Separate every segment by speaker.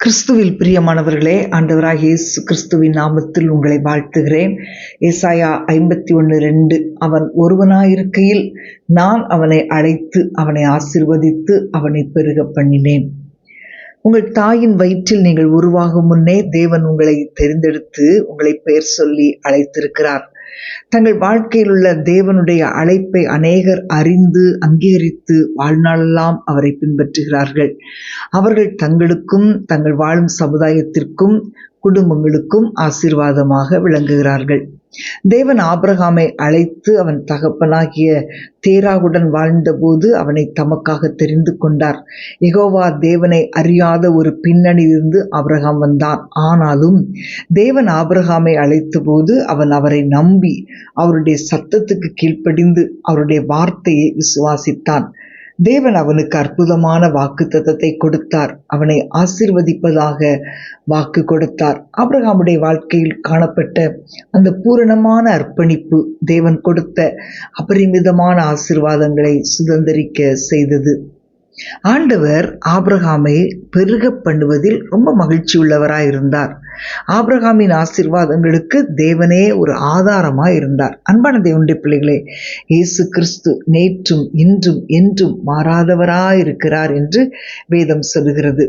Speaker 1: கிறிஸ்துவில் பிரியமானவர்களே ஆண்டவராக இயேசு கிறிஸ்துவின் நாமத்தில் உங்களை வாழ்த்துகிறேன். ஏசாயா ஐம்பத்தி ஒன்று ரெண்டு அவன் ஒருவனாயிருக்கையில் நான் அவனை அழைத்து அவனை ஆசிர்வதித்து அவனை பெருக பண்ணினேன். உங்கள் தாயின் வயிற்றில் நீங்கள் உருவாகும் முன்னே தேவன் உங்களை தெரிந்தெடுத்து உங்களை பெயர் சொல்லி அழைத்திருக்கிறார். தங்கள் வாழ்க்கையில் உள்ள தேவனுடைய அழைப்பை அநேகர் அறிந்து அங்கீகரித்து வாழ்நாளெல்லாம் அவரை பின்பற்றுகிறார்கள். அவர்கள் தங்களுக்கும் தங்கள் வாழும் சமுதாயத்திற்கும் குடும்பங்களுக்கும் ஆசீர்வாதமாக விளங்குகிறார்கள். தேவன் ஆபிரகாமை அழைத்து அவன் தகப்பனாகிய தேராகுடன் வாழ்ந்தபோது அவனை தமக்காக தெரிந்து கொண்டார். எகோவா தேவனை அறியாத ஒரு பின்னணியிலிருந்து ஆபிரகாம் வந்தான். ஆனாலும் தேவன் ஆபிரகாமை அழைத்தபோது அவன் அவரை நம்பி அவருடைய சத்தத்துக்கு கீழ்ப்படிந்து அவருடைய வார்த்தையை விசுவாசித்தான். தேவன் அவனுக்கு அற்புதமான வாக்கு தத்தத்தை கொடுத்தார். அவனை ஆசிர்வதிப்பதாக வாக்கு கொடுத்தார். ஆபிரகாமுடைய வாழ்க்கையில் காணப்பட்ட அந்த பூரணமான அர்ப்பணிப்பு தேவன் கொடுத்த அபரிமிதமான ஆசிர்வாதங்களை சுதந்திரிக்க செய்தது. ஆண்டவர் ஆபிரகாமை பெருக பண்ணுவதில் ரொம்ப மகிழ்ச்சி உள்ளவராய் இருந்தார். ஆப்ரஹாமின் ஆசிர்வாதங்களுக்கு தேவனே ஒரு ஆதாரமாக இருந்தார். அன்பான தேவனுடைய பிள்ளைகளே இயேசு கிறிஸ்து நேற்றும் இன்றும் என்றும் மாறாதவராயிருக்கிறார் என்று வேதம் சொல்கிறது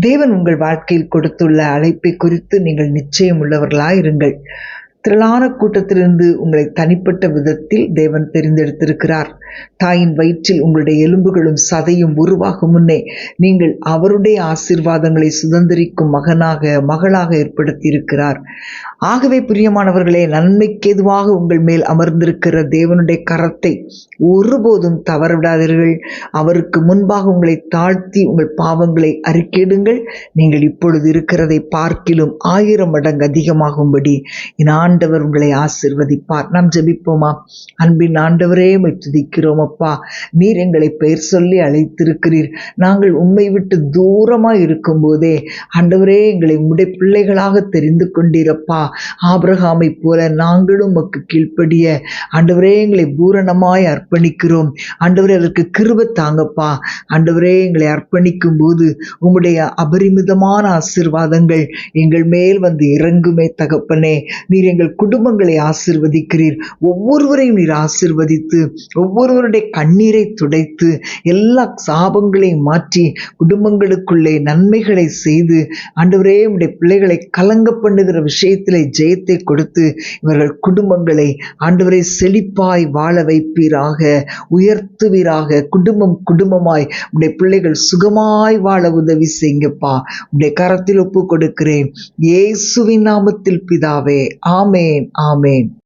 Speaker 1: தேவன் உங்கள் வாழ்க்கையில் கொடுத்துள்ள அழைப்பை குறித்து நீங்கள் நிச்சயம் உள்ளவர்களாயிருங்கள் திரளான கூட்டத்திலிருந்து உங்களை தனிப்பட்ட விதத்தில் தேவன் தெரிந்தெடுத்திருக்கிறார். தாயின் வயிற்றில் உங்களுடைய எலும்புகளும் சதையும் உருவாகும் முன்னே நீங்கள் அவருடைய ஆசிர்வாதங்களை சுதந்திரிக்கும் மகனாக மகளாக ஏற்படுத்தியிருக்கிறார். ஆகவே பிரியமானவர்களே நன்மைக்கு எதுவாக உங்கள் மேல் அமர்ந்திருக்கிற தேவனுடைய கரத்தை ஒருபோதும் தவறவிடாதீர்கள். அவருக்கு முன்பாக உங்களை தாழ்த்தி உங்கள் பாவங்களை அறிக்கையிடுங்கள் நீங்கள் இப்பொழுது இருக்கிறதை பார்க்கிலும் ஆயிரம் மடங்கு அதிகமாகும்படி. நான் ஆண்டவர் உங்களை ஆசிர்வதிப்பார். நாம் ஜெபிப்போமா? அன்பின் ஆண்டவரே துதிக்கிறோம் அப்பா. நீர் எங்களை பெயர் சொல்லி அழைத்திருக்கிறீர். நாங்கள் உண்மை விட்டு தூரமாக இருக்கும்போதே ஆண்டவரே எங்களை உடைய பிள்ளைகளாக தெரிந்து கொண்டீரப்பா ஆபிரகாமை போல நாங்களும் உமக்கு கீழ்ப்படிய ஆண்டவரே எங்களை பூரணமாய் அர்ப்பணிக்கிறோம். ஆண்டவரே அதற்கு கிருப தாங்கப்பா. ஆண்டவரே எங்களை அர்ப்பணிக்கும் போது உம்முடைய அபரிமிதமான ஆசிர்வாதங்கள் எங்கள் மேல் வந்து இறங்குமே தகப்பனே. நீர் எங்கள் எங்கள் குடும்பங்களை ஆசிர்வதிக்கிறீர். ஒவ்வொருவரையும் நீர் ஆசிர்வதித்து ஒவ்வொருவருடைய கண்ணீரை துடைத்து எல்லா சாபங்களையும் மாற்றி குடும்பங்களுக்குள்ளே நன்மைகளை செய்து ஆண்டவரே உடைய பிள்ளைகளை கலங்க பண்ணுகிற விஷயத்திலே ஜெயத்தை கொடுத்து இவர்கள் குடும்பங்களை ஆண்டவரை செழிப்பாய் வாழ வைப்பீராக உயர்த்துவீராக குடும்பம் குடும்பமாய் உடைய பிள்ளைகள் சுகமாய் வாழ உதவி செய்யுங்கப்பா. உடைய கரத்தில் ஒப்பு கொடுக்கிறேன் இயேசுவின் நாமத்தில் பிதாவே ஆம் ஆமேன் ஆமேன்.